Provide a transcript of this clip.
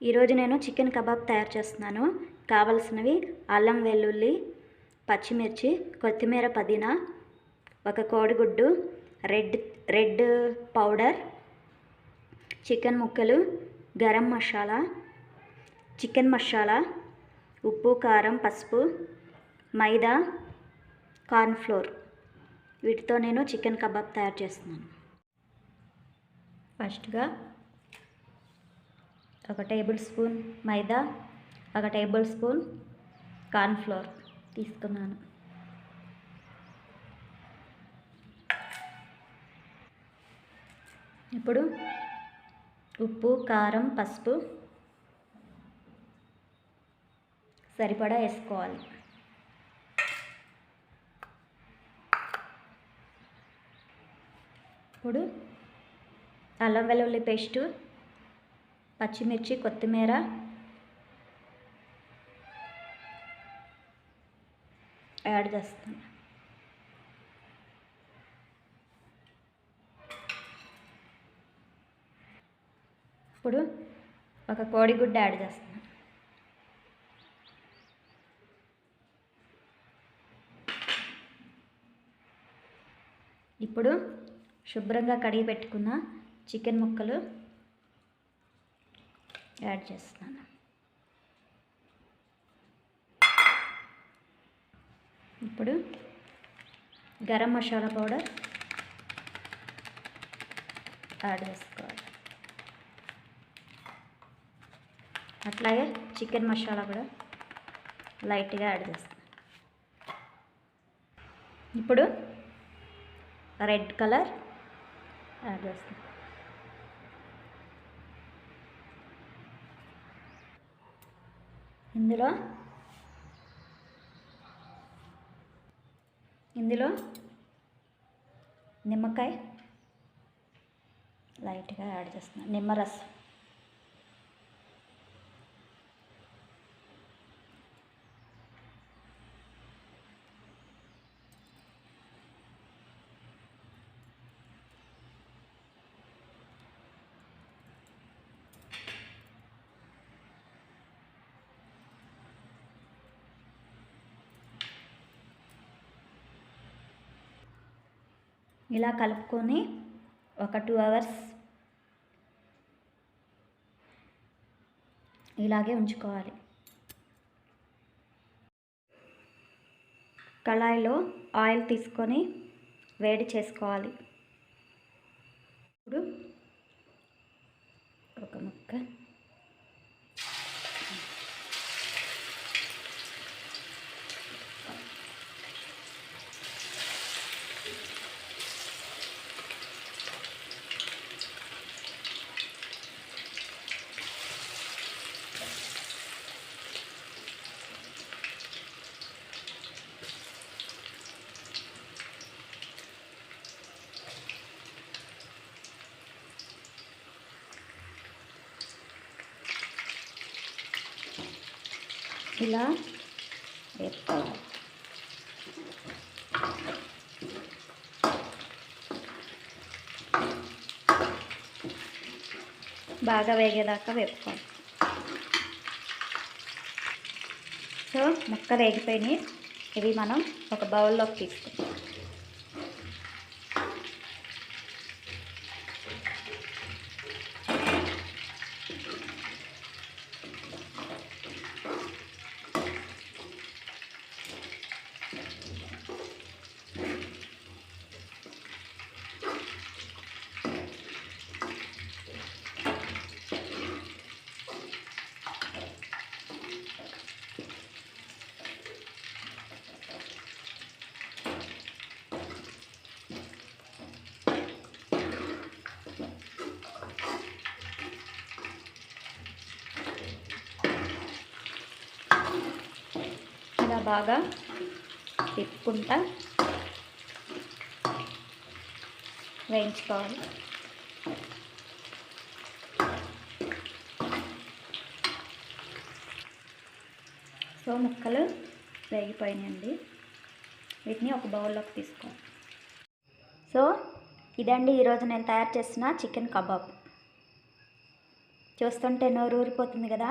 ఈరోజు నేను chicken kebab తయారు చేస్తున్నాను. కావలసినవి అల్లం వెల్లుల్లి పచ్చిమిర్చి కొత్తిమీర పుదీనా ఒక కోడిగుడ్డు రెడ్ రెడ్ పౌడర్ చికెన్ ముక్కలు గరం మసాలా చికెన్ మసాలా ఉప్పు కారం పసుపు మైదా కార్న్ఫ్లోర్ వీటితో నేను చికెన్ కబాబ్ తయారు చేస్తున్నాను. ఫస్ట్గా ఒక టేబుల్ స్పూన్ మైదా ఒక టేబుల్ స్పూన్ కార్న్ఫ్లోర్ తీసుకున్నాను. ఇప్పుడు ఉప్పు కారం పసుపు సరిపడా వేసుకోవాలి. ఇప్పుడు అల్లం వెల్లుల్లి పేస్టు పచ్చిమిర్చి కొత్తిమీర. యాడ్ చేస్తాను. ఇప్పుడు ఒక కోడిగుడ్డ యాడ్ చేస్తాను. ఇప్పుడు శుభ్రంగా కడిగి పెట్టుకున్న చికెన్ ముక్కలు యాడ్ చేస్తున్నాను. ఇప్పుడు గరం మసాలా పౌడర్ యాడ్ చేసుకోవాలి. అట్లాగే చికెన్ మసాలా కూడా లైట్గా యాడ్ చేస్తాను ఇప్పుడు రెడ్ కలర్ యాడ్ చేస్తాను ఇందులో? ఇందులో? నిమ్మకాయ? లైట్గా యాడ్ చేస్తున్నాను నిమ్మరసం. ఇలా కలుపుకొని ఒక టూ అవర్స్ ఇలాగే ఉంచుకోవాలి. కళాయిలో ఆయిల్ తీసుకొని వేడి చేసుకోవాలి ఇప్పుడు ఒక ముక్క ఇలా వేసుకోవాలి బాగా వేగేదాకా వేపుకోవాలి సో ముక్కలు వేగిపోయినాయి. ఇవి మనం ఒక బౌల్లోకి తీసుకుంటాం బాగా తిప్పుకుంటా వేయించుకోవాలి. సో ముక్కలు వేగిపోయినాయండి. వీటిని ఒక బౌల్లోకి తీసుకోవాలి సో ఇదండి ఈరోజు నేను తయారు చేసిన చికెన్ కబాబ్. చూస్తుంటే నోరు ఊరిపోతుంది కదా?